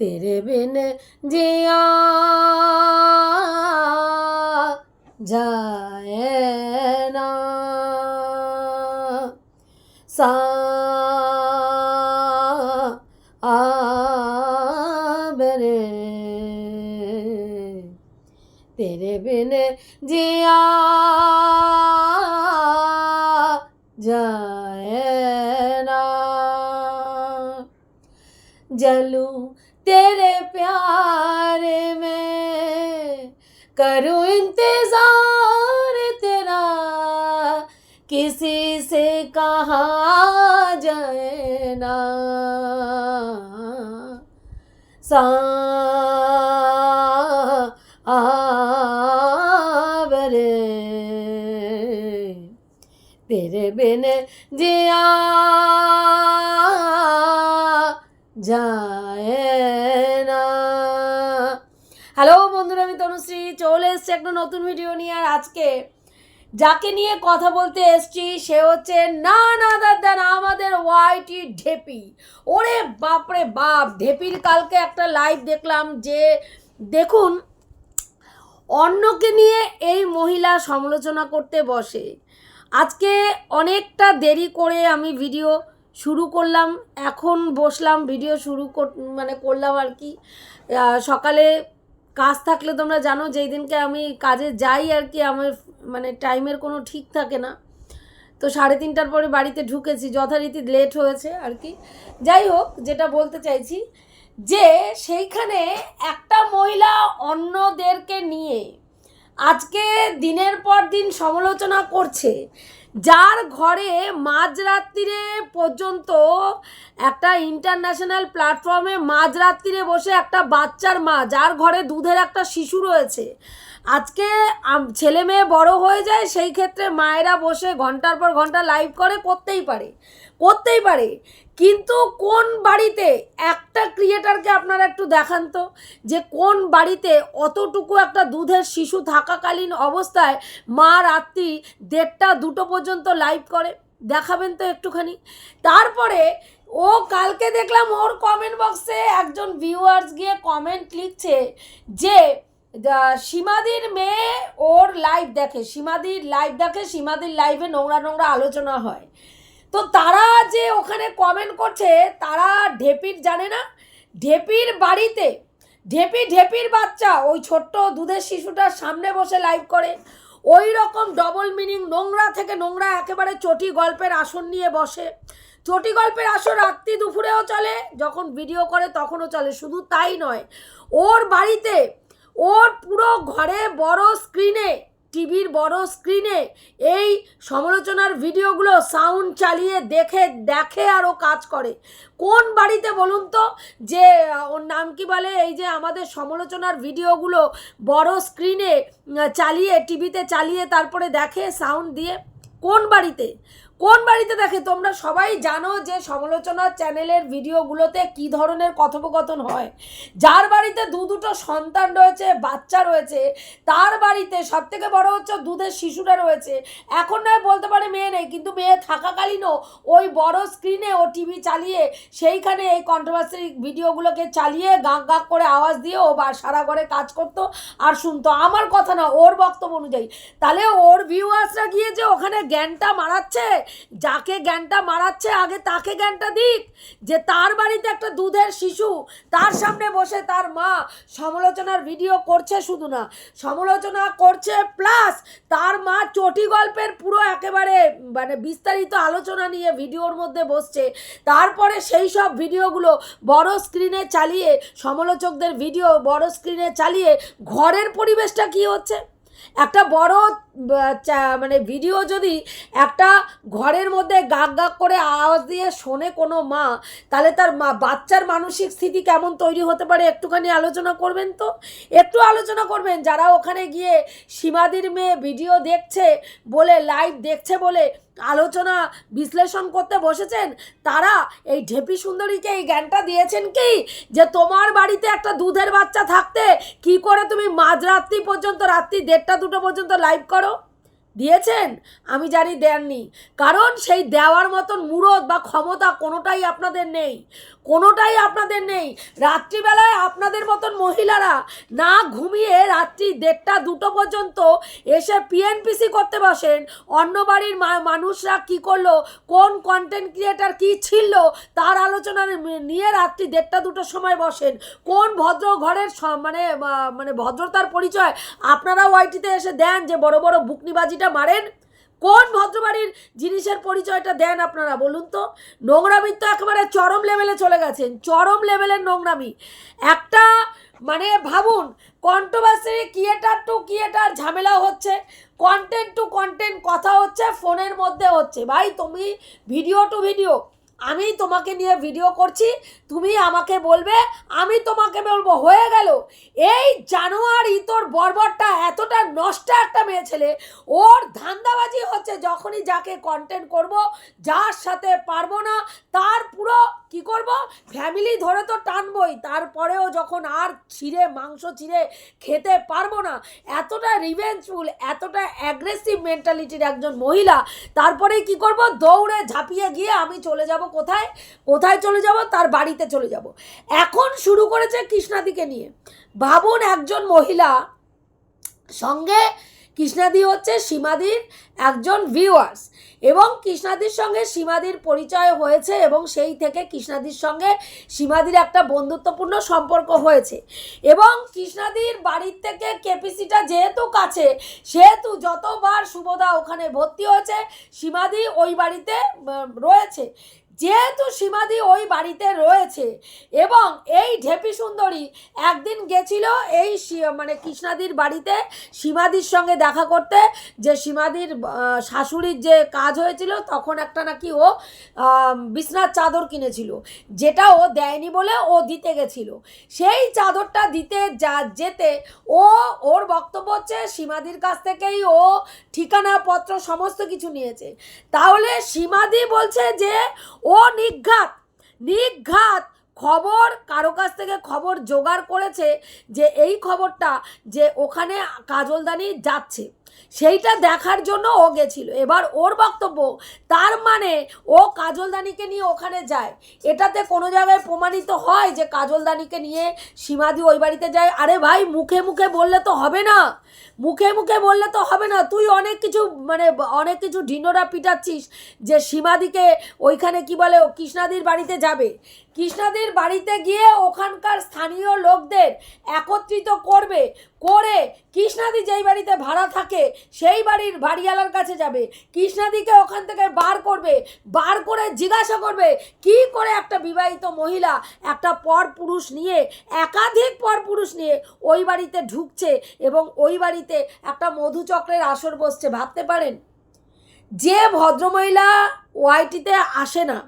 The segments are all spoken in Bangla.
तेरे बिन जिया जाए ना। सा तेरे बिन जिया सा आवरे तेरे बिन जिया যায় না হ্যালো বন্ধুরা আমি তনুশ্রী চলে এসছি একটা নতুন ভিডিও নিয়ে আর আজকে যাকে নিয়ে কথা বলতে এসছি, সে হচ্ছে না না দাদা আমাদের ওয়াইটি ঢেপি। ওরে বাপরে বাপ, ঢেপির কালকে একটা লাইভ দেখলাম যে, দেখুন, অন্যকে নিয়ে এই মহিলা সমালোচনা করতে বসে। আজকে অনেকটা দেরি করে আমি ভিডিও শুরু করলাম, এখন বসলাম ভিডিও শুরু মানে করলাম আর কি। সকালে কাজ থাকলে তোমরা জানো, যেই দিনকে আমি কাজে যাই আর কি, আমার মানে টাইমের কোনো ঠিক থাকে না। তো সাড়ে তিনটার পরে বাড়িতে ঢুকেছি, যথারীতি লেট হয়েছে আর কি। যাই হোক, যেটা বলতে চাইছি যে সেইখানে একটা মহিলা অন্যদেরকে নিয়ে আজকে দিনের পর দিন সমালোচনা করছে, যার ঘরে মাঝরাত্রিরে পর্যন্ত একটা ইন্টারন্যাশনাল প্ল্যাটফর্মে মাঝরাত্রিরে বসে একটা বাচ্চার মা, যার ঘরে দুধের একটা শিশু রয়েছে। আজকে ছেলে মেয়ে বড় হয়ে যায়, সেই ক্ষেত্রে মায়েরা বসে ঘণ্টার পর ঘণ্টা লাইভ করে, করতেই পারে। করতেই পারে। কিন্তু কোন বাড়িতে একটা ক্রিয়েটারকে আপনারা একটু দেখান তো, যে কোন বাড়িতে অতটুকু একটা দুধের শিশু থাকাকালীন অবস্থায় মা রাত্রি দেড়টা, দুটো পর্যন্ত লাইভ করে? দেখাবেন তো একটুখানি। তারপরে ও কালকে দেখলাম ওর কমেন্ট বক্সে একজন ভিউয়ার্স গিয়ে কমেন্ট লিখছে যে সীমাদির মেয়ে ওর লাইভ দেখে, সীমাদির লাইভ দেখে সীমাদির লাইভে নোংরা নোংরা আলোচনা হয়। তো তারা যে ওখানে কমেন্ট করছে, তারা ঢেপির জানে না। ঢেপির বাড়িতে, ঢেপি ঢেপির বাচ্চা, ওই ছোট্ট দুধের শিশুটার সামনে বসে লাইভ করে। ওই রকম ডবল মিনিং নোংরা থেকে নোংরা একেবারে চটি গল্পের আসন নিয়ে বসে। চটি গল্পের আসন রাত্রি দুপুরেও চলে, যখন ভিডিও করে তখনও চলে। শুধু তাই নয়, ওর বাড়িতে ওর পুরো ঘরে বড় স্ক্রিনে, টিভির বড় স্ক্রিনে এই সমালোচনার ভিডিওগুলো সাউন্ড চালিয়ে দেখে দেখে আরও কাজ করে। কোন বাড়িতে বলুন তো? যে, ওর নাম কি বলে? এই যে আমাদের সমালোচনার ভিডিওগুলো বড় স্ক্রিনে চালিয়ে, টিভিতে চালিয়ে তারপরে দেখে সাউন্ড দিয়ে। কোন বাড়িতে? কোন বাড়িতে দেখে? তোমরা সবাই জানো যে সমালোচনা চ্যানেলের ভিডিওগুলোতে কি ধরনের কথোপকথন হয়। যার বাড়িতে দু দুটো সন্তান রয়েছে, বাচ্চা রয়েছে, তার বাড়িতে সব থেকে বড় হচ্ছে দুধের শিশুরা রয়েছে। এখন নয় বলতে পারে মেয়ে নেই, কিন্তু মেয়ে থাকাকালীনও ওই বড় স্ক্রিনে ও টিভি চালিয়ে সেইখানে এই কন্ট্রোভার্সি ভিডিওগুলোকে চালিয়ে গাঁক গাঁক করে আওয়াজ দিয়ে ও বা সারা ঘরে কাজ করতো আর শুনতো। আমার কথা না, ওর বক্তব্য অনুযায়ী। তাহলে ওর ভিউয়ার্সরা গিয়ে যে ওখানে জ্ঞানটা মারাচ্ছে? যাকে জ্ঞানটা মারাচ্ছে, আগে তাকে জ্ঞানটা দিক। যে তার বাড়িতে একটা দুধের শিশু, তার সামনে বসে তার মা সমালোচনার ভিডিও করছে শুধু না, সমালোচনা করছে প্লাস তার মা চটি গল্পের পুরো একেবারে মানে বিস্তারিত আলোচনা নিয়ে ভিডিওর মধ্যে বসছে। তারপরে সেই সব ভিডিওগুলো বড় স্ক্রিনে চালিয়ে, সমালোচকদের ভিডিও বড় স্ক্রিনে চালিয়ে ঘরের পরিবেশটা কি হচ্ছে? একটা বড় মানে ভিডিও যদি একটা ঘরের মধ্যে গাক গাক করে আওয়াজ দিয়ে শোনে কোনো মা, তাহলে তার মা, বাচ্চার মানসিক স্থিতি কেমন তৈরি হতে পারে একটুখানি আলোচনা করবেন তো? একটু আলোচনা করবেন, যারা ওখানে গিয়ে সীমাদির মেয়ে ভিডিও দেখছে বলে লাইভ দেখছে বলে আলোচনা বিশ্লেষণ করতে বসেছেন, তারা এই ঢেপি সুন্দরীকে এই জ্ঞানটা দিয়েছেন কি? যে তোমার বাড়িতে একটা দুধের বাচ্চা থাকতে কি করে তুমি মাঝরাত্রি পর্যন্ত, রাত্রি দেড়টা দুটো পর্যন্ত লাইভ করো? দিয়েছেন? আমি জানি দেননি। কারণ সেই দেওয়ার মতন মুরদ বা ক্ষমতা কোনোটাই আপনাদের নেই। কোনোটাই আপনাদের নেই। রাত্রিবেলায় আপনাদের মতন মহিলারা না ঘুমিয়ে রাত্রি দেড়টা দুটো পর্যন্ত এসে পিএনপিসি করতে বসেন। অন্য বাড়ির মানুষরা কি করল? কোন কন্টেন্ট ক্রিয়েটার কি ছিল? তার আলোচনা নিয়ে রাত্রি দেড়টা দুটোর সময় বসেন। কোন ভদ্র ঘরের মানে মানে ভদ্রতার পরিচয় আপনারা ওয়াইটিতে এসে দেন যে বড় বড় বুকনিবাজিটা মারেন। কোন ভদ্রবাড়ির জিনিসের পরিচয়টা দেন আপনারা বলুন তো? নোংরামি তো একেবারে চরম লেভেলে চলে গেছেন, চরম লেভেলের নোংরামি। একটা মানে ভাবুন কন্ট্রোভার্সি ক্রিয়েটার টু ক্রিয়েটার ঝামেলা হচ্ছে কন্টেন্ট টু কন্টেন্ট কথা হচ্ছে ফোনের মধ্যে হচ্ছে। ভাই, তুমি ভিডিও টু ভিডিও আমি তোমাকে নিয়ে ভিডিও করছি, তুমি আমাকে বলবে, আমি তোমাকে বলব, হয়ে গেল। এই জানুয়ারি তোর বর্বরটা এতটা নষ্ট একটা মেয়ে ছেলে, ওর ধান্দাবাজি হচ্ছে যখনই যাকে কন্টেন্ট করব, যার সাথে পারব না, তার পুরো কি করব? ফ্যামিলি ধরে তো টানবই, তারপরেও যখন আর ছিঁড়ে, মাংস ছিঁড়ে খেতে পারব না, এতটা রিভেঞ্জফুল এতটা অ্যাগ্রেসিভ মেন্টালিটির একজন মহিলা তারপরে কি করব? দৌড়ে ঝাঁপিয়ে গিয়ে আমি চলে যাব কোথায়? কোথায় চলে যাব? তার বাড়িতে চলে যাব। এখন শুরু করেছে কৃষ্ণাদিকে নিয়ে। ভাবুন একজন মহিলা সঙ্গে কৃষ্ণাদি হচ্ছে সীমাদির একজন ভিউয়ার্স এবং কৃষ্ণাদির সঙ্গে সীমাদির পরিচয় হয়েছে এবং সেই থেকে কৃষ্ণাদির সঙ্গে সীমাদির একটা বন্ধুত্বপূর্ণ সম্পর্ক হয়েছে। এবং কৃষ্ণাদির বাড়ির থেকে কেপিসিটা যেহেতু কাছে, সেহেতু যতবার শুভদা ওখানে ভর্তি হয়েছে, সীমাদি ওই বাড়িতে রয়েছে। যেহেতু সীমাদি ওই বাড়িতে রয়েছে এবং এই ঢেপি সুন্দরী একদিন গেছিল এই মানে কৃষ্ণাদির বাড়িতে সীমাদির সঙ্গে দেখা করতে, যে সীমাদির শাশুড়ির যে কাজ হয়েছিল তখন একটা নাকি ও বিছনার চাদর কিনেছিল, যেটা ও দেয়নি বলে ও দিতে গেছিল। সেই চাদরটা দিতে যা, যেতে ও, ওর বক্তব্য হচ্ছে সীমাদির কাছ থেকেই ও ঠিকানা, পত্র, সমস্ত কিছু নিয়েছে। তাহলে সীমাদি বলছে যে ও নিঘাত নিঘাত খবর, কারও কাছ থেকে খবর জোগাড় করেছে যে এই খবরটা যে ওখানে কাজলদানি যাচ্ছে। সেইটা দেখার জন্য ও গেছিল। এবার ওর বক্তব্য, তার মানে ও কাজলদানিকে নিয়ে ওখানে যায়। এটাতে কোনো জায়গায় প্রমাণিত হয় যে কাজলদানিকে নিয়ে সীমাদি ওই বাড়িতে যায়? আরে ভাই, মুখে মুখে বললে তো হবে না। মুখে মুখে বললে তো হবে না। তুই অনেক কিছু মানে অনেক কিছু ঢিন্ডোরা পিটাচ্ছিস যে সীমাদিকে ওইখানে কি বলে কৃষ্ণাদির বাড়িতে যাবে। কৃষ্ণাদির বাড়িতে গিয়ে ওখানকার স্থানীয় লোকদের একত্রিত করবে, করে কৃষ্ণাদি যেই বাড়িতে ভাড়া থাকে, সেই বাড়ির বাড়িওয়ালার কাছে যাবে। কৃষ্ণাদিকে ওখান থেকে বার করবে, বার করে জিজ্ঞাসা করবে, কি করে একটা বিবাহিত মহিলা একটা পর পুরুষ নিয়ে, একাধিক পর পুরুষ নিয়ে ওই বাড়িতে ঢুকছে এবং ওই বাড়িতে একটা মধুচক্রের আসর বসছে, ভাবতে পারেন? যে ভদ্রমহিলা ওয়াইটিতে আসে না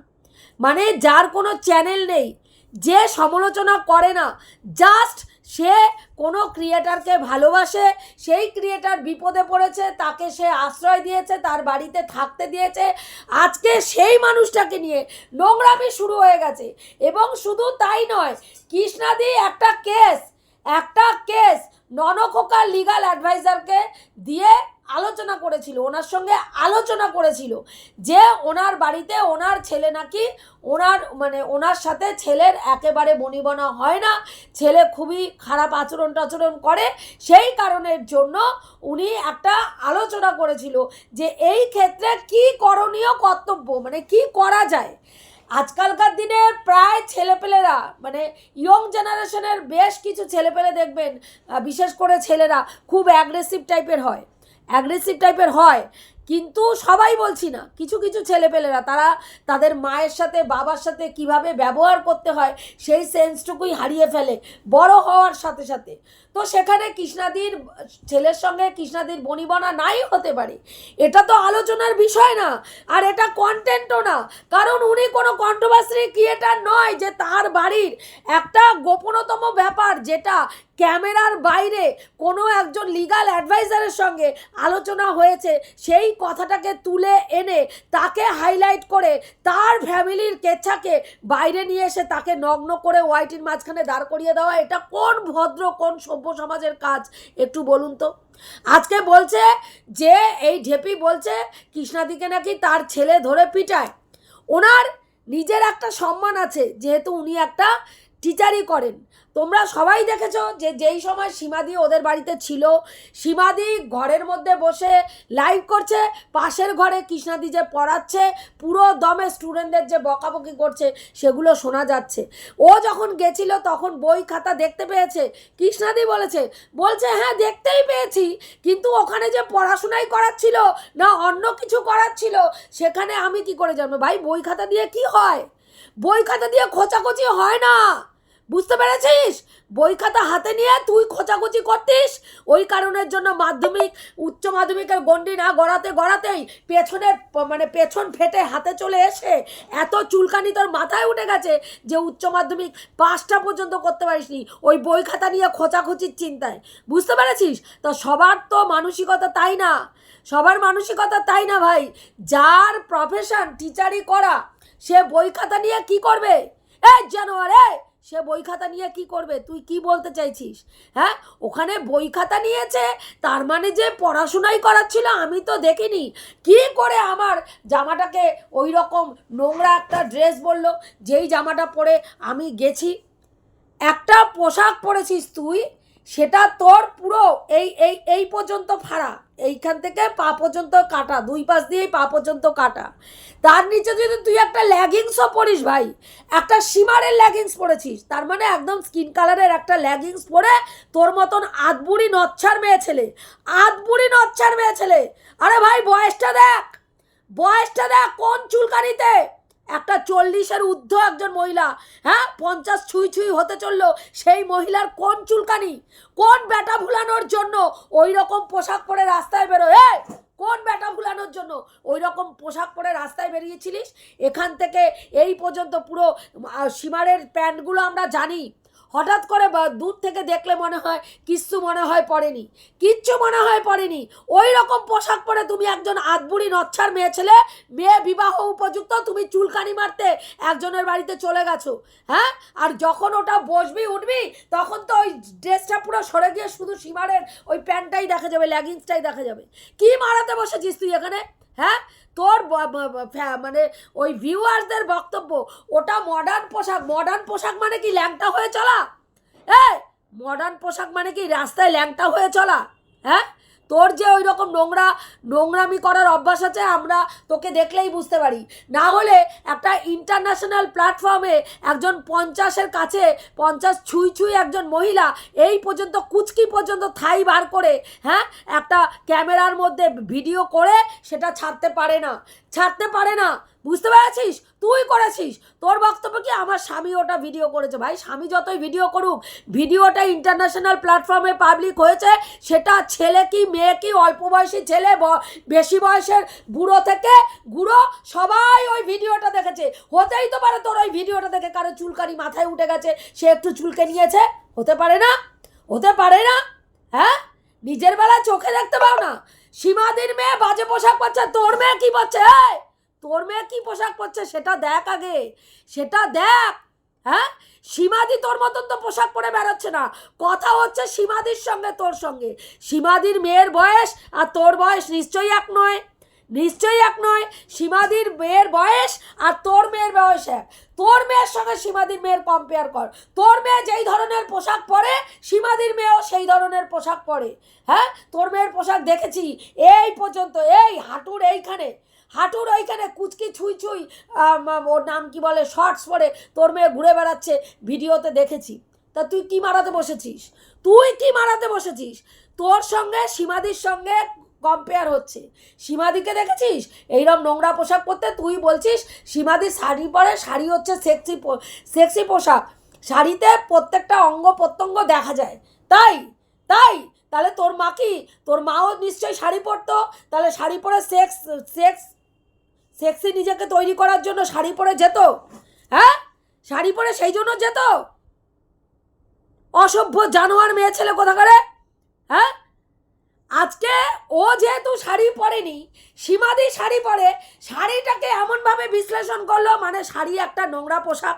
মানে যার কোনো চ্যানেল নেই, যে সমালোচনা করে না জাস্ট সে কোনো ক্রিয়েটারকে ভালোবাসে, সেই ক্রিয়েটার বিপদে পড়েছে, তাকে সে আশ্রয় দিয়েছে, তার বাড়িতে থাকতে দিয়েছে, আজকে সেই মানুষটাকে নিয়ে নোংরামি শুরু হয়ে গেছে। এবং শুধু তাই নয়, কৃষ্ণাদি একটা কেস একটা কেস ননখোকা লিগাল অ্যাডভাইজারকে দিয়ে আলোচনা করেছিল, ওনার সঙ্গে আলোচনা করেছিল যে ওনার বাড়িতে ওনার ছেলে নাকি ওনার মানে ওনার সাথে ছেলের একেবারে বনিবনা হয় না, ছেলে খুবই খারাপ আচরণ টাচরণ করে, সেই কারণের জন্য উনি একটা আলোচনা করেছিল যে এই ক্ষেত্রে কি করণীয় কর্তব্য মানে কি করা যায়। আজকালকার দিনে প্রায় ছেলেপেলেরা মানে ইয়ং জেনারেশনের বেশ কিছু ছেলেপেলে দেখবেন বিশেষ করে ছেলেরা খুব অ্যাগ্রেসিভ টাইপের হয়। অ্যাগ্রেসিভ টাইপের হয়, কিন্তু সবাই বলছি না। কিছু কিছু ছেলেপেলেরা, তারা তাদের মায়ের সাথে, বাবার সাথে কীভাবে ব্যবহার করতে হয়, সেই সেন্সটুকুই হারিয়ে ফেলে। বড় হওয়ার সাথে সাথে। তো সেখানে কৃষ্ণাদির ছেলের সঙ্গে কৃষ্ণাদির বনিবনা নাই হতে পারে। এটা তো আলোচনার বিষয় না, আর এটা কন্টেন্টও না। কারণ উনি কোনো কন্ট্রোভার্সি ক্রিয়েটার নয় যে তার বাড়ির একটা গোপনতম ব্যাপার যেটা ক্যামেরার বাইরে কোনো একজন লিগাল অ্যাডভাইজারের সঙ্গে আলোচনা হয়েছে, সেই কথাটাকে তুলে এনে তাকে হাইলাইট করে তার ফ্যামিলির কেচ্ছাকে বাইরে নিয়ে এসে তাকে নগ্ন করে ওয়াইটির মাঝখানে দাঁড় করিয়ে দেওয়া, এটা কোন ভদ্র, কোন সভ্য সমাজের কাজ, একটু বলুন তো। আজকে বলছে যে, এই ঢেপি বলছে, কৃষ্ণাদিকে নাকি তার ছেলে ধরে পিটায়। ওনার নিজের একটা সম্মান আছে, যেহেতু উনি একটা টিচারই করেন। তোমরা সবাই দেখেছ যে যেই সময় সীমাদি ওদের বাড়িতে ছিল, সীমাদি ঘরের মধ্যে বসে লাইভ করছে, পাশের ঘরে কৃষ্ণাদি যে পড়াচ্ছে, পুরো দমে স্টুডেন্টদের যে বকাবকি করছে, সেগুলো শোনা যাচ্ছে। ও যখন গেছিল, তখন বই খাতা দেখতে পেয়েছে। কৃষ্ণাদি বলেছে, বলছে হ্যাঁ দেখতেই পেয়েছি, কিন্তু ওখানে যে পড়াশোনাই করাচ্ছিল না অন্য কিছু করাচ্ছিল, সেখানে আমি কি করে জানব? ভাই, বই খাতা দিয়ে কি হয়? বই খাতা দিয়ে খোঁচাখোঁচি হয় না। বুঝতে পেরেছিস? বই খাতা হাতে নিয়ে তুই খোঁচাখুচি করতিস। ওই কারণের জন্য মাধ্যমিক, উচ্চ মাধ্যমিকের গণ্ডি না গড়াতে গড়াতেই পেছনের মানে পেছন ফেটে হাতে চলে এসে এত চুলকানি তোর মাথায় উঠে গেছে যে উচ্চ মাধ্যমিক পাঁচটা পর্যন্ত করতে পারিসনি ওই বই খাতা নিয়ে খোঁচাখুচির চিন্তায়। বুঝতে পেরেছিস? তো সবার তো মানসিকতা তাই না? সবার মানসিকতা তাই না ভাই? যার প্রফেশন টিচারই করা, সে বই খাতা নিয়ে কি করবে? এ জানোয়ারে সে বই খাতা নিয়ে কি করবে? তুই কি বলতে চাইছিস? হ্যাঁ? ওখানে বই খাতা নিয়েছে, তার মানে যে পড়াশোনাই করাচ্ছিল আমি তো দেখিনি। কি করে আমার জামাটাকে ওই রকম নোংরা একটা ড্রেস বলল, যেই জামাটা পরে আমি গেছি? একটা পোশাক পরেছিস তুই, সেটা তোর পুরো এই এই এই পর্যন্ত ফাড়া। এইখান থেকে পা পর্যন্ত কাটা, দুই পাশ দিয়েই পা পর্যন্ত কাটা। তার নিচে যদি তুই একটা ল্যাগিংসও পরিস ভাই, একটা সীমারের ল্যাগিংস পরেছিস, তার মানে একদম স্কিন কালারের একটা ল্যাগিংস পরে তোর মতন আধবুড়ি নচ্ছার মেয়ে ছেলে, আধবুড়ি নচ্ছার মেয়ে ছেলে। আরে ভাই, বয়সটা দেখ বয়সটা দেখ কোন চুলকানিতে? একটা চল্লিশের ঊর্ধ্ব একজন মহিলা হ্যাঁ? পঞ্চাশ ছুঁই ছুঁই হতে চলল, সেই মহিলার কোন চুলকানি? কোন ব্যাটা ভুলানোর জন্য ওই রকম পোশাক পরে রাস্তায় বেরোয় হ্যাঁ কোন ব্যাটা ভুলানোর জন্য ওই রকম পোশাক পরে রাস্তায় বেরিয়েছিলিস? এখান থেকে এই পর্যন্ত পুরো সিমারের সীমারের প্যান্টগুলো আমরা জানি। হঠাৎ করে দূর থেকে দেখলে মনে হয় কিচ্ছু মনে হয় পড়েনি, কিচ্ছু মনে হয় পড়েনি। ওই রকম পোশাক পরে তুমি একজন আধবুড়ি নচ্ছার মেয়ে ছেলে, মেয়ে বিবাহ উপযুক্ত তুমি চুলকানি মারতে একজনের বাড়িতে চলে গেছো হ্যাঁ? আর যখন ওটা বসবি, উঠবি, তখন তো ওই ড্রেসটা পুরো সরে গিয়ে শুধু সীমারের ওই প্যান্টটাই দেখা যাবে লেগিংসটাই দেখা যাবে। কি মারাতে বসেছিস তুই এখানে? হ্যাঁ? তোর মানে ওই ভিউয়ার্সদের বক্তব্য, ওটা মডার্ন পোশাক মডার্ন পোশাক মানে কি ল্যাংটা হয়ে চলা? হ্যাঁ মডার্ন পোশাক মানে কি রাস্তায় ল্যাংটা হয়ে চলা? হ্যাঁ? তোর যে ওই রকম নোংরা, নোংরামি করার অভ্যাস আছে, আমরা তোকে দেখলেই বুঝতে পারি। না হলে একটা ইন্টারন্যাশনাল প্ল্যাটফর্মে একজন পঞ্চাশের কাছে পঞ্চাশ ছুঁই ছুঁই একজন মহিলা এই পর্যন্ত কুচকি পর্যন্ত থাই বার করে হ্যাঁ একটা ক্যামেরার মধ্যে ভিডিও করে সেটা ছাড়তে পারে না। ছাড়তে পারে না। বুঝতে পেরেছিস? তুই করেছিস। তোর বক্তব্য কি আমার স্বামী ওটা ভিডিও করেছে? ভাই, স্বামী যতই ভিডিও করুক ভিডিওটা ইন্টারন্যাশনাল প্ল্যাটফর্মে পাবলিক হয়েছে, সেটা ছেলে কি, মেয়ে কি, অল্প বয়সী ছেলে বেশি বয়সের বুড়ো থেকে বুড়ো সবাই ওই ভিডিওটা দেখেছে। হতেই তো পারে তোর ওই ভিডিওটা দেখে কারও চুলকানি মাথায় উঠে গেছে, সে একটু চুলকে নিয়েছে। হতে পারে না? হতে পারে না? হ্যাঁ? নিজের বেলা চোখে দেখতে পাও না। সীমাদির মেয়ে বাজে পোশাক পরছে, তোর মেয়ে কি এই? তোর মেয়ে কি পোশাক পরছে সেটা দেখ আগে, সেটা দেখ হ্যাঁ? সীমাদি তোর মতন তো পোশাক পরে বেরোচ্ছে না। কথা হচ্ছে সীমাদির সঙ্গে তোর সঙ্গে। সীমাদির মেয়ের বয়স আর তোর বয়স নিশ্চয়ই এক নয়। নিশ্চয়ই এক নয়, সীমাদির মেয়ের বয়স আর তোর মেয়ের বয়স এক। তোর মেয়ের সঙ্গে সীমাদির মেয়ের কম্পেয়ার কর। তোর মেয়ে যেই ধরনের পোশাক পরে, সীমাদির মেয়েও সেই ধরনের পোশাক পরে। হ্যাঁ? তোর মেয়ের পোশাক দেখেছি, এই পর্যন্ত, এই হাঁটুর এইখানে, হাঁটুর ওইখানে কুচকি ছুঁই ছুঁই ওর নাম কি বলে শর্টস পরে তোর মেয়ে ঘুরে বেড়াচ্ছে ভিডিওতে দেখেছি। তা তুই কি মারাতে বসেছিস? তুই কি মারাতে বসেছিস? তোর সঙ্গে, সীমাদির সঙ্গে কম্পেয়ার হচ্ছে। সীমাদিকে দেখেছিস? এইরকম নোংরা পোশাক পরতে তুই বলছিস সীমাদি শাড়ি পরে, শাড়ি হচ্ছে সেক্সি সেক্সি পোশাক। শাড়িতে প্রত্যেকটা অঙ্গ প্রত্যঙ্গ দেখা যায়। তাই? তাই? তাহলে তোর মা কি? তোর মাও নিশ্চয়ই শাড়ি পরতো। তাহলে শাড়ি পরে সেক্স সেক্স সেক্সি নিজেকে তৈরি করার জন্য শাড়ি পরে যেত। হ্যাঁ? শাড়ি পরে সেই জন্য যেত। অসভ্য জানোয়ার মেয়ে ছেলে কোথাকারে? হ্যাঁ? আজকে ও যেহেতু শাড়ি পরেনি, সীমাদি শাড়ি পরে, শাড়িটাকে এমনভাবে বিশ্লেষণ করল মানে শাড়ি একটা নোংরা পোশাক,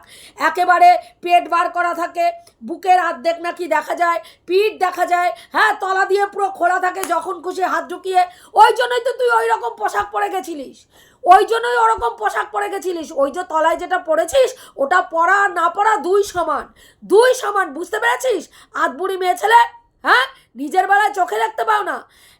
একেবারে পেট বার করা থাকে, বুকের অর্ধেক নাকি দেখা যায়, পিঠ দেখা যায় হ্যাঁ তলা দিয়ে পুরো খোলা থাকে যখন খুশি হাত ঢুকিয়ে, ওই জন্যই তো তুই ওই রকম পোশাক পরে গেছিলিস। ওই জন্যই ওরকম পোশাক পরে গেছিলিস। ওই যে তলায় যেটা পরেছিস, ওটা পরা না পরা দুই সমান দুই সমান, বুঝতে পেরেছিস? আধবুড়ি মেয়ে ছেলে হ্যাঁ? নিজের বেলায় চোখে দেখতে পাও না।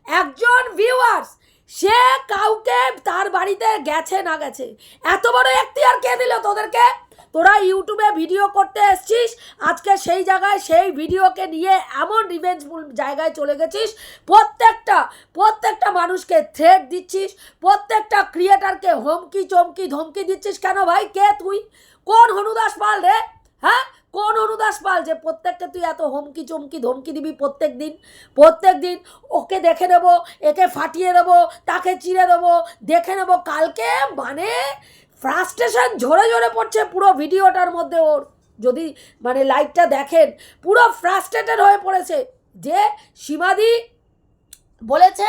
একজন ভিউয়ার্স সে কাউকে তার বাড়িতে গেছে না গেছে। এত বড় এখতিয়ার কে দিল তোদেরকে? তোরা ইউটিউবে ভিডিও করতে এসছিস, আজকে সেই জায়গায় সেই ভিডিওকে নিয়ে এমন রিভেঞ্জফুল জায়গায় চলে গেছিস, প্রত্যেকটা প্রত্যেকটা মানুষকে থ্রেট দিচ্ছিস, প্রত্যেকটা ক্রিয়েটারকে হুমকি চমকি ধমকি দিচ্ছিস কেন ভাই? কে তুই? কোন হনুদাস পাল রে? হ্যাঁ? কোন অনুদাস পাল যে প্রত্যেককে তুই এত হুমকি চমকি ধমকি দিবি প্রত্যেক দিন? প্রত্যেক দিন ওকে দেখে নেব, একে ফাটিয়ে দেবো তাকে চিড়ে দেবো দেখে নেব কালকে মানে ফ্রাস্ট্রেশন ঝরে ঝরে পড়ছে পুরো ভিডিওটার মধ্যে ওর। যদি মানে লাইভটা দেখেন, পুরো ফ্রাস্ট্রেটেড হয়ে পড়েছে যে সীমাদি বলেছে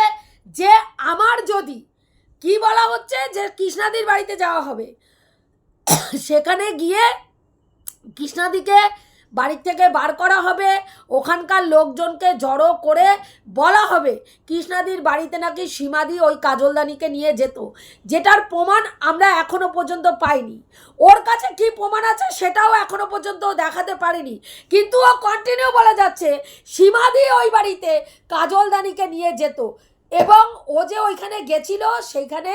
যে আমার যদি, কি বলা হচ্ছে? যে কৃষ্ণাদির বাড়িতে যাওয়া হবে। সেখানে গিয়ে কৃষ্ণাদিকে বাড়ির থেকে বার করা হবে, ওখানকার লোকজনকে জড়ো করে বলা হবে, কৃষ্ণাদির বাড়িতে নাকি সীমাদি ওই কাজলদানিকে নিয়ে যেত। যেটার প্রমাণ আমরা এখনও পর্যন্ত পাইনি। ওর কাছে কি প্রমাণ আছে সেটাও এখনও পর্যন্ত দেখাতে পারেনি। কিন্তু ও কন্টিনিউ বলা যাচ্ছে, সীমাদি ওই বাড়িতে কাজলদানিকে নিয়ে যেত এবং ও যে ওইখানে গেছিল, সেইখানে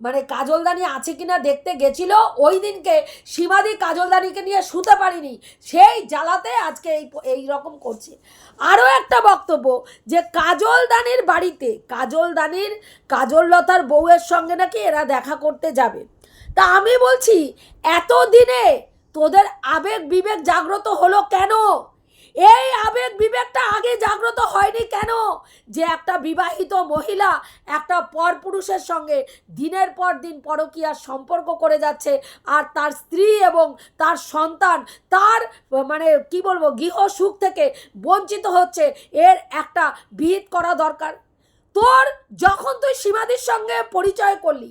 মানে কাজলদানি আছে কিনা দেখতে গেছিল, ওই দিনকে সীমাদি কাজলদানিকে নিয়ে শুতে পারিনি, সেই জ্বালাতে আজকে এই এই রকম করছে। আরও একটা বক্তব্য যে কাজলদানির বাড়িতে, কাজলদানির কাজললতার বউয়ের সঙ্গে নাকি এরা দেখা করতে যাবে। তা আমি বলছি এত দিনে তোদের আবেগ বিবেক জাগ্রত হলো কেন? এই বিবেকটা আগে জাগ্রত হয়নি কেন? যে একটা বিবাহিত মহিলা একটা পরপুরুষের সঙ্গে দিনের পর দিন পরকীয়ার সম্পর্ক করে যাচ্ছে আর তার স্ত্রী এবং তার সন্তান তার মানে কি বলব, গৃহ সুখ থেকে বঞ্চিত হচ্ছে, এর একটা বিহিত করা দরকার। তোর যখন তুই সীমাদির সঙ্গে পরিচয় করলি,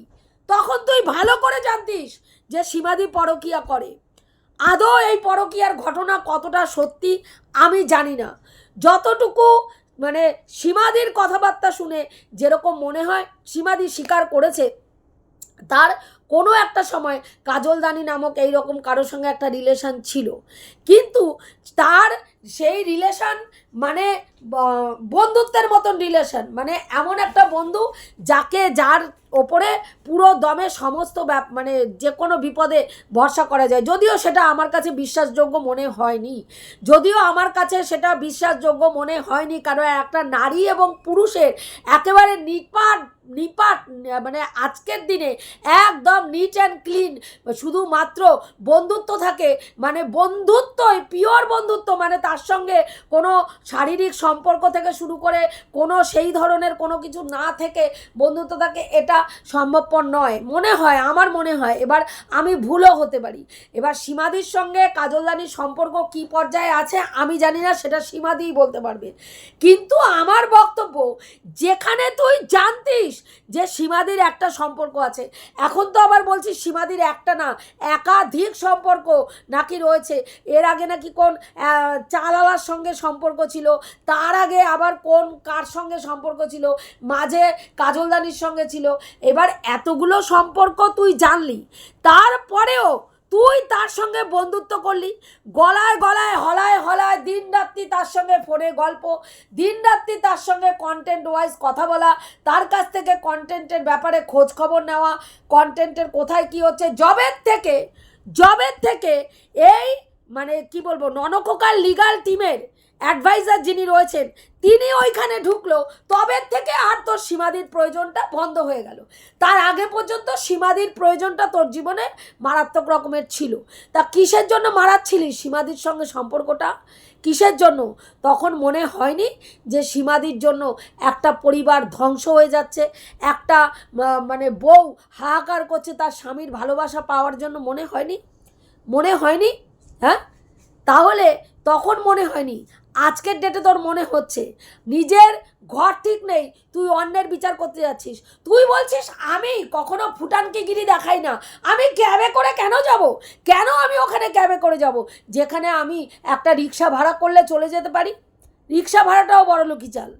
তখন তুই ভালো করে জানতিস যে সীমাদি পরকীয়া করে। আদৌ এই পরকীয়ার ঘটনা কতটা সত্যি, আমি জানি না। যতটুকু মানে সীমাদির কথাবার্তা শুনে যেরকম মনে হয় সীমাদি স্বীকার করেছে, তার কোনো একটা সময় কাজলদানি নামক এই রকম কারোর সঙ্গে একটা রিলেশন ছিল। কিন্তু তার সেই রিলেশন মানে বন্ধুত্বের মতন রিলেশন মানে এমন একটা বন্ধু যাকে যার ওপরে পুরো দমে সমস্ত ব্যাপ- মানে যে কোনো বিপদে ভরসা করা যায়। যদিও সেটা আমার কাছে বিশ্বাসযোগ্য মনে হয়নি। যদিও আমার কাছে সেটা বিশ্বাসযোগ্য মনে হয়নি, কারণ একটা নারী এবং পুরুষের একেবারে নিপাট নিপাট মানে আজকের দিনে একদম নিট অ্যান্ড ক্লিন শুধুমাত্র বন্ধুত্ব থাকে। মানে বন্ধুত্বই পিওর বন্ধুত্ব মানে তার সঙ্গে কোনো শারীরিক সম্পর্ক থেকে শুরু করে কোনো সেই ধরনের কোনো কিছু না থেকে বন্ধুত্ব থাকে এটা সম্ভবপর নয়। মনে হয়, আমার মনে হয়, এবার আমি ভুলও হতে পারি। এবার সীমাদির সঙ্গে কাজলদানির সম্পর্ক কি পর্যায়ে আছে আমি জানি না, সেটা সীমাদিই বলতে পারবে। কিন্তু আমার বক্তব্য, যেখানে তুই জানতিস যে সীমাদির একটা সম্পর্ক আছে, এখন তো আবার বলছিস সীমাদির একটা না, একাধিক সম্পর্ক নাকি রয়েছে। এর আগে নাকি কোন চালালার সঙ্গে সম্পর্ক ছিল। তার আগে আবার কোন কার সঙ্গে সম্পর্ক ছিল? মাঝে কাজলদানির সঙ্গে ছিল। এবার এতগুলো সম্পর্ক তুই জানলি। তারপরেও তুই তার সঙ্গে বন্ধুত্ব করলি। গলায় গলায়, হলায় হলায়, দিন রাত্রি তার সঙ্গে ফোনে গল্প, দিন রাত্রি তার সঙ্গে কন্টেন্ট ওয়াইজ কথা বলা, তার কাছ থেকে কন্টেন্টের ব্যাপারে খোঁজ খবর নেওয়া কন্টেন্টের কোথায় কি হচ্ছে জবের থেকে জবের থেকে এই মানে কি বলব, ননকোকার লিগাল টিমের অ্যাডভাইজার যিনি রয়েছেন, তিনি ওইখানে ঢুকলো, তবে থেকে আর তোর সীমাদির প্রয়োজনটা বন্ধ হয়ে গেল। তার আগে পর্যন্ত সীমাদির প্রয়োজনটা তোর জীবনে মারাত্মক রকমের ছিল। তা কিসের জন্য মারাচ্ছিলি সীমাদির সঙ্গে সম্পর্কটা? কিসের জন্য? তখন মনে হয়নি যে সীমাদির জন্য একটা পরিবার ধ্বংস হয়ে যাচ্ছে, একটা মানে বউ হাহাকার করছে তার স্বামীর ভালোবাসা পাওয়ার জন্য মনে হয়নি? মনে হয়নি? হ্যাঁ? তাহলে তখন মনে হয়নি। আজকের ডেটে তোর মনে হচ্ছে। নিজের ঘর ঠিক নেই, তুই অন্যের বিচার করতে যাচ্ছিস। তুই বলছিস, আমি কখনো ফুটানকে গিরি দেখাই না। আমি ক্যাবে করে কেন যাব? কেন আমি ওখানে ক্যাবে করে যাব? যেখানে আমি একটা রিক্সা ভাড়া করলে চলে যেতে পারি? রিক্সা ভাড়াটাও বড় লোকই চাল।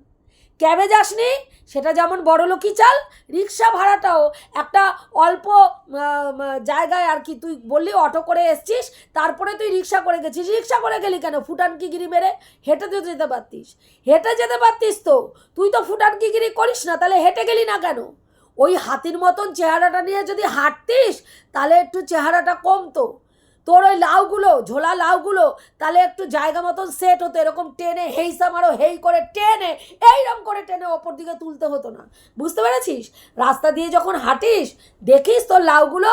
ক্যাবে যাসনি? সেটা যেমন বড় লোকই চাল, রিক্সা ভাড়াটাও একটা অল্প জায়গায় আর কি তুই বললি অটো করে এসছিস, তারপরে তুই রিক্সা করে গেছিস। রিক্সা করে গেলি কেন? ফুটানকি গিরি মেরে হেঁটে তো যেতে পারতিস। হেঁটে যেতে পারতিস তো? তুই তো ফুটানকি গিরি করিস না, তাহলে হেঁটে গেলি না কেন? ওই হাতির মতন চেহারাটা নিয়ে যদি হাঁটতিস, তাহলে একটু চেহারাটা কমতো। তোর ওই লাউগুলো, ঝোলা লাউগুলো, তাহলে একটু জায়গা মতন সেট হতো, এরকম টেনে হেইসা মারো হেই করে টেনে এইরকম করে টেনে ওপর দিকে তুলতে হতো না। বুঝতে পেরেছিস? রাস্তা দিয়ে যখন হাঁটিস, দেখিস তোর লাউগুলো,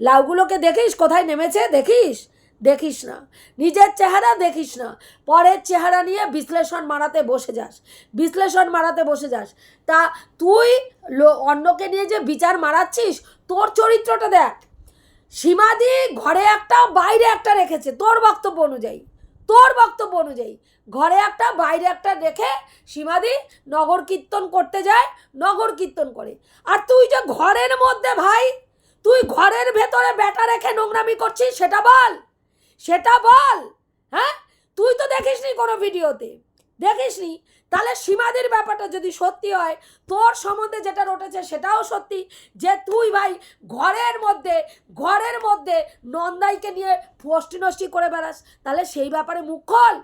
লাউগুলোকে দেখিস, কোথায় নেমেছে, দেখিস? দেখিস না। নিজের চেহারা দেখিস না। পরের চেহারা নিয়ে বিশ্লেষণ মারাতে বসে যাস। বিশ্লেষণ মারাতে বসে যাস। তা তুই অন্যকে নিয়ে যে বিচার মারাচ্ছিস, তোর চরিত্রটা দেখ। সীমাদি ঘরে একটা, বাইরে একটা রেখেছে। তোর বক্তব্য অনুযায়ী। তোর বক্তব্য অনুযায়ী। ঘরে একটা, বাইরে একটা রেখে সীমাদি নগর কীর্তন করতে যায়, নগর কীর্তন করে। আর তুই যে ঘরের মধ্যে ভাই, তুই ঘরের ভেতরে ব্যাটা রেখে নোংরামি করছিস, সেটা বল। সেটা বল। হ্যাঁ? তুই তো দেখিসনি কোনো ভিডিওতে। দেখিসনি? তাহলে সীমাদির ব্যাপারটা যদি সত্যি হয়, তোর সম্বন্ধে যেটা রটেছে সেটাও সত্যি যে তুই ভাই ঘরের মধ্যে ঘরের মধ্যে নন্দাইকে নিয়ে ফষ্টি নষ্টি করে বেড়াস। তাহলে সেই ব্যাপারে মুখ খোল,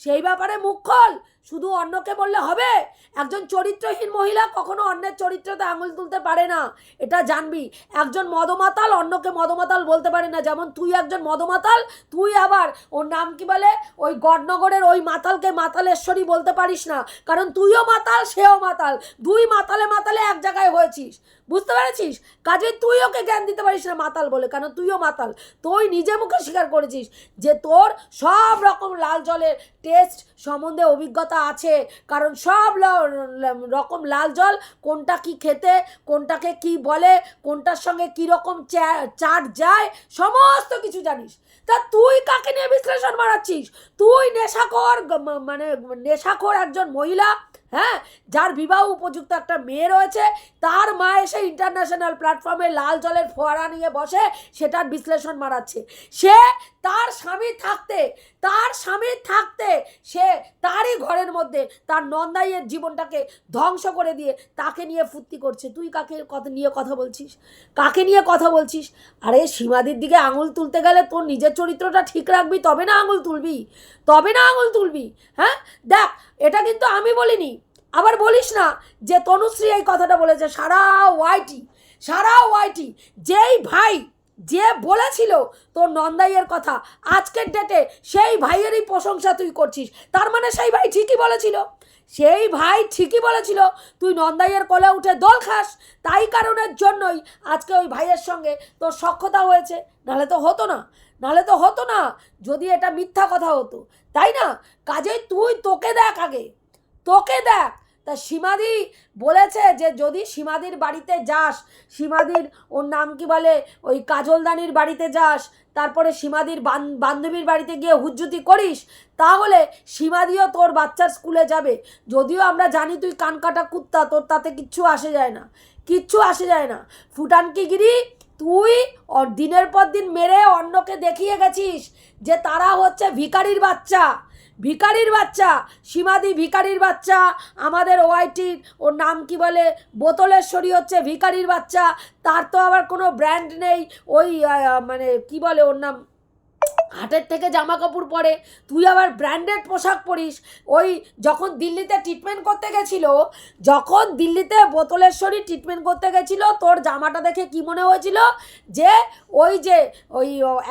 সেই ব্যাপারে মুখ খোল। শুধু অন্যকে বললে হবে? একজন চরিত্রহীন মহিলা কখনো অন্যের চরিত্রতে আঙুল তুলতে পারে না। এটা জানবি। একজন মদমাতাল অন্যকে মদমাতাল বলতে পারে না। যেমন তুই একজন মদমাতাল, তুই আবার ওর নাম কি বলে? ওই গডনগরের ওই মাতালকে মাতালেশ্বরী বলতে পারিস না। কারণ তুইও মাতাল, সেও মাতাল। দুই মাতালে মাতালে এক জায়গায় হয়েছিস। বুঝতে পেরেছিস? কাজে তুই ওকে জ্ঞান দিতে পারিস না মাতাল বলে, কারণ তুইও মাতাল। তুই নিজে মুখে স্বীকার করেছিস যে তোর সব রকম লাল জলের টেস্ট সম্বন্ধে অভিজ্ঞতা আছে। কারণ সব রকম লাল জল, কোনটা কি খেতে, কোনটাকে কি বলে, কোনটার সঙ্গে কি রকম চাট যায়, সমস্ত কিছু জানিস। তা তুই কাকে নিয়ে বিশ্লেষণ মারাচ্ছিস তুই নেশাখোর মানে নেশাখোর একজন মহিলা হ্যাঁ যার বিবাহ উপযুক্ত একটা মেয়ে রয়েছে, তার মা এসে ইন্টারন্যাশনাল প্ল্যাটফর্মে লাল জলের ফোয়ারা নিয়ে বসে সেটার বিশ্লেষণ মারাচ্ছে সে তার স্বামী থাকতে, তার স্বামী থাকতে সে তারই ঘরের মধ্যে তার নন্দাইয়ের জীবনটাকে ধ্বংস করে দিয়ে তাকে নিয়ে ফুর্তি করছে। তুই কাকে কথা নিয়ে কথা বলছিস? কাকে নিয়ে কথা বলছিস? আরে সীমাদির দিকে আঙুল তুলতে গেলে তোর নিজের চরিত্রটা ঠিক রাখবি, তবে না আঙুল তুলবি, তবে না আঙুল তুলবি হ্যাঁ? দেখ, এটা কিন্তু আমি বলিনি। আবার বলিস না যে তনুশ্রী এই কথাটা বলেছে, সারা ওয়াইটি সারা ওয়াইটি, যেই ভাই যে বলেছিল তোর নন্দাইয়ের কথা, আজকের ডেটে সেই ভাইয়েরই প্রশংসা তুই করছিস। তার মানে সেই ভাই ঠিকই বলেছিল। সেই ভাই ঠিকই বলেছিল, তুই নন্দাইয়ের কোলে উঠে দোল খাস। তাই কারণের জন্যই আজকে ওই ভাইয়ের সঙ্গে তোর সক্ষতা হয়েছে। নাহলে তো হতো না। নাহলে তো হতো না যদি এটা মিথ্যা কথা হতো। তাই না? কাজেই তুই তোকে দেখ আগে। তোকে দেখ। তা সীমাদি বলেছে যে যদি সীমাদির বাড়িতে যাস, সীমাদির ওর নাম কি বলে, ওই কাজলদানির বাড়িতে যাস, তারপরে সীমাদির বান- বান্ধবীর বাড়িতে গিয়ে হুজ্জুতি করিস, তাহলে সীমাদিও তোর বাচ্চার স্কুলে যাবে। যদিও আমরা জানি তুই কানকাটা কুত্তা, তোর তাতে কিচ্ছু আসে যায় না। কিচ্ছু আসে যায় না। ফুটানকিগিরি, তুই দিনের পর দিন মেরে অন্যকে দেখিয়ে গেছিস যে তারা হচ্ছে ভিখারির বাচ্চা। ভিখারির বাচ্চা, সীমাদি ভিকারির বাচ্চা, আমাদের ওয়াইটির ওর নাম কি বলে? বোতলেশ্বরী হচ্ছে ভিকারির বাচ্চা, তার তো আবার কোনো ব্র্যান্ড নেই, ওই মানে কি বলে ওর নাম? হাটের থেকে জামা কাপড় পরে, তুই আবার ব্র্যান্ডেড পোশাক পরিস। ওই যখন দিল্লিতে ট্রিটমেন্ট করতে গেছিল, যখন দিল্লিতে বোতলেশ্বরী ট্রিটমেন্ট করতে গেছিল, তোর জামাটা দেখে কি মনে হয়েছিল? যে ওই যে, ওই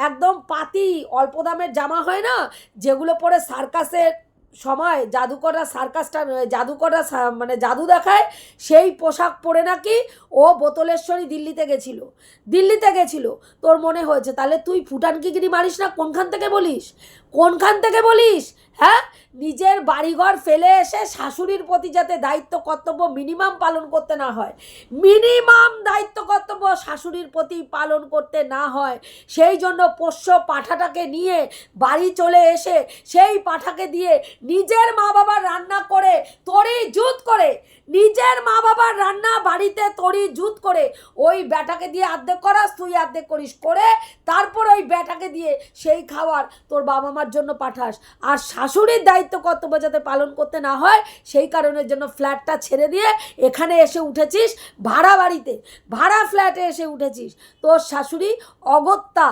একদম পাতি অল্প দামের জামা হয় না, যেগুলো পরে সার্কাসের সময় জাদুকররা সার্কাসটা জাদুকররা সা- মানে জাদু দেখায়, সেই পোশাক পরে নাকি ও বোতলেশ্বরী দিল্লিতে গেছিল। দিল্লিতে গেছিল। তোর মনে হয়েছে, তাহলে তুই ফুটান কিগিরি মারিস না? কোনখান থেকে বলিস? কোনখান থেকে বলিস? হ্যাঁ? নিজের বাড়িঘর ফেলে এসে শাশুড়ির প্রতি যাতে দায়িত্ব, কর্তব্য মিনিমাম পালন করতে না হয়। মিনিমাম দায়িত্ব, কর্তব্য শাশুড়ির প্রতি পালন করতে না হয়। সেই জন্য পোষ্য পাঠাটাকে নিয়ে বাড়ি চলে এসে সেই পাঠাকে দিয়ে নিজের মা বাবার রান্না করে তরি জুত করে নিজের মা বাবার রান্না বাড়িতে তরি জুত করে ওই ব্যাটাকে দিয়ে আর্ধেক করাস, তুই আর্ধেক করিস করে তারপর ওই ব্যাটাকে দিয়ে সেই খাবার তোর বাবা মার জন্য পাঠাস। আর শাশুড়ির দায়িত্ব কর্তব্য যাতে পালন করতে না হয়, সেই কারণের জন্য ফ্ল্যাটটা ছেড়ে দিয়ে এখানে এসে উঠেছিস ভাড়া বাড়িতে। ভাড়া ফ্ল্যাটে এসে উঠেছিস। তোর শাশুড়ি অগত্যা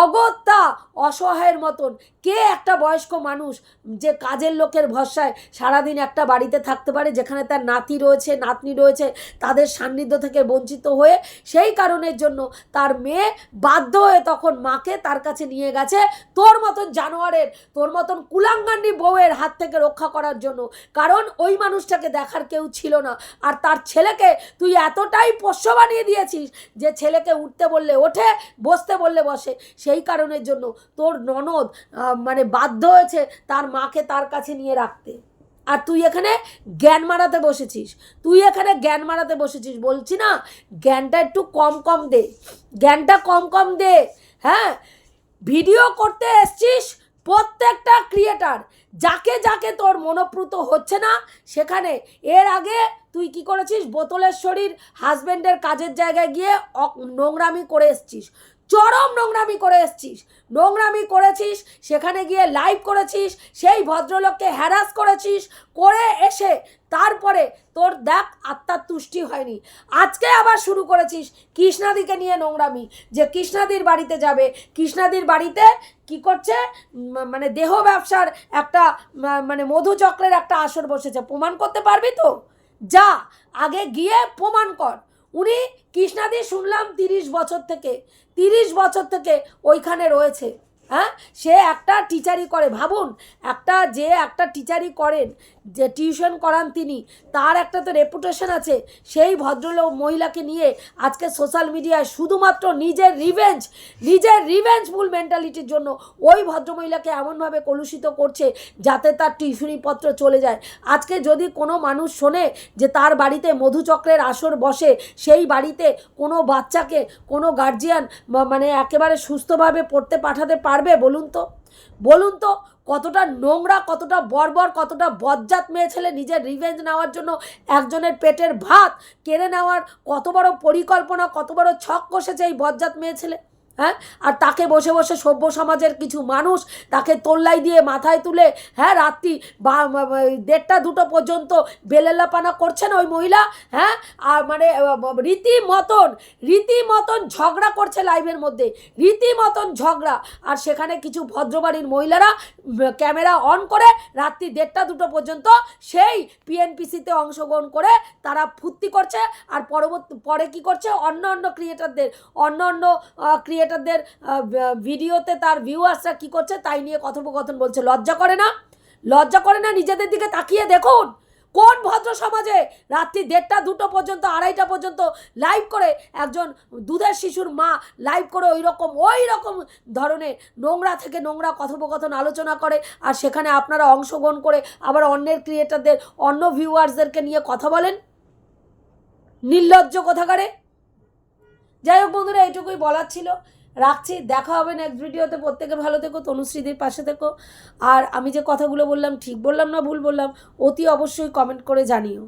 অগত্যা অসহায়ের মতন। কে একটা বয়স্ক মানুষ যে কাজের লোকের ভরসায় সারাদিন একটা বাড়িতে থাকতে পারে, যেখানে তার নাতি রয়েছে, নাতনি রয়েছে, তাদের সান্নিধ্য থেকে বঞ্চিত হয়ে সেই কারণের জন্য তার মেয়ে বাধ্য হয়ে তখন মাকে তার কাছে নিয়ে গেছে তোর মতন জানোয়ারের, তোর মতন কুলাঙ্গান্ডি বউয়ের হাত থেকে রক্ষা করার জন্য। কারণ ওই মানুষটাকে দেখার কেউ ছিল না। আর তার ছেলেকে তুই এতটাই পোষ্য বানিয়ে দিয়েছিস যে ছেলেকে উঠতে বললে ওঠে, বসতে বললে বসে। সেই কারণের জন্য তোর ননদ মানে বাধ্য হয়েছে তার মাকে তার কাছে নিয়ে রাখতে। আর তুই এখানে জ্ঞান মারাতে বসেছিস। তুই এখানে জ্ঞান মারাতে বসেছিস। বলছি না, জ্ঞানটা একটু কম কম দে। জ্ঞানটা কম কম দে। হ্যাঁ? ভিডিও করতে এসছিস প্রত্যেকটা ক্রিয়েটার। যাকে যাকে তোর মনোপ্রুত হচ্ছে না, সেখানে এর আগে তুই কি করেছিস? বোতলের শরীর হাজবেন্ডের কাজের জায়গায় গিয়ে নোংরামি করে এসছিস। চরম নোংরামি করে এসছিস। নোংরামি করেছিস, সেখানে গিয়ে লাইভ করেছিস, সেই ভদ্রলোককে হ্যারাস করেছিস, করে এসে তারপরে তোর দেখ আত্মার তুষ্টি হয়নি। আজকে আবার শুরু করেছিস কৃষ্ণাদিকে নিয়ে নোংরামি, যে কৃষ্ণাদির বাড়িতে যাবে। কৃষ্ণাদির বাড়িতে কি করছে? মানে দেহ ব্যবসার একটা মানে মধুচক্রের একটা আসর বসেছে। প্রমাণ করতে পারবি তো? যা, আগে গিয়ে প্রমাণ কর। উনি কৃষ্ণাদি শুনলাম তিরিশ বছর থেকে, তিরিশ বছর থেকে ওইখানে রয়েছে। হ্যাঁ? সে একটা টিচারি করে। ভাবুন, একটা যে একটা টিচারি করেন যে টিউশন করান তিনি, তার একটা তো রেপুটেশন আছে। সেই ভদ্রলোক মহিলাকে নিয়ে আজকে সোশ্যাল মিডিয়ায় শুধুমাত্র নিজের রিভেঞ্জ নিজের রিভেঞ্জফুল মেন্টালিটির জন্য ওই ভদ্রমহিলাকে এমনভাবে কলুষিত করছে যাতে তার টিউশনি পত্র চলে যায়। আজকে যদি কোনো মানুষ শোনে যে তার বাড়িতে মধুচক্রের আসর বসে, সেই বাড়িতে কোনো বাচ্চাকে, কোনো গার্জিয়ান মানে একেবারে সুস্থভাবে পড়তে পাঠাতে পারবে বলুন তো? বলুন তো কতটা নোংরা, কতটা বর্বর, কতটা বজ্জাত মেয়ে ছেলে নিজের রিভেঞ্জ নেওয়ার জন্য একজনের পেটের ভাত কেড়ে নেওয়ার কত বড় পরিকল্পনা, কত বড় ছক কষেছে এই বজ্জাত মেয়ে ছেলে। হ্যাঁ? আর তাকে বসে বসে সভ্য সমাজের কিছু মানুষ তাকে তোল্লাই দিয়ে মাথায় তুলে হ্যাঁ রাত্রি বা দেড়টা দুটো পর্যন্ত বেলেলাপানা করছেন ওই মহিলা হ্যাঁ? আর মানে রীতিমতন রীতিমতন ঝগড়া করছে লাইভের মধ্যে, রীতিমতন ঝগড়া। আর সেখানে কিছু ভদ্রবাড়ির মহিলারা ক্যামেরা অন করে রাত্রি দেড়টা দুটো পর্যন্ত সেই পিএনপিসিতে অংশগ্রহণ করে তারা ফুর্তি করছে। আর পরবর্তী, পরে কি করছে? অন্য অন্য ক্রিয়েটারদের অন্য অন্য ক্রিয়েটারদের ভিডিওতে তার ভিউয়ার্সরা কি করছে তাই নিয়ে কথোপকথন বলছে। লজ্জা করে না? লজ্জা করে না? নিজেদের দিকে তাকিয়ে দেখুন। কোন ভদ্র সমাজে রাত্রি দেড়টা, দুটো পর্যন্ত, আড়াইটা পর্যন্ত লাইভ করে একজন দুধের শিশুর মা লাইভ করে ওই রকম ওই রকম ধরনের নোংরা থেকে নোংরা কথোপকথন আলোচনা করে আর সেখানে আপনারা অংশগ্রহণ করে আবার অন্যের ক্রিয়েটারদের অন্য ভিউয়ার্সদেরকে নিয়ে কথা বলেন? নির্লজ্জ কোথাকারে? যাই হোক বন্ধুরা এটুকুই বলার ছিল। রাখছি, দেখা হবে নেক্সট ভিডিওতে প্রত্যেকে ভালো থেকো, তনুশ্রীদের পাশে থেকো। আর আমি যে কথাগুলো বললাম ঠিক বললাম না ভুল বললাম, অতি অবশ্যই কমেন্ট করে জানিও।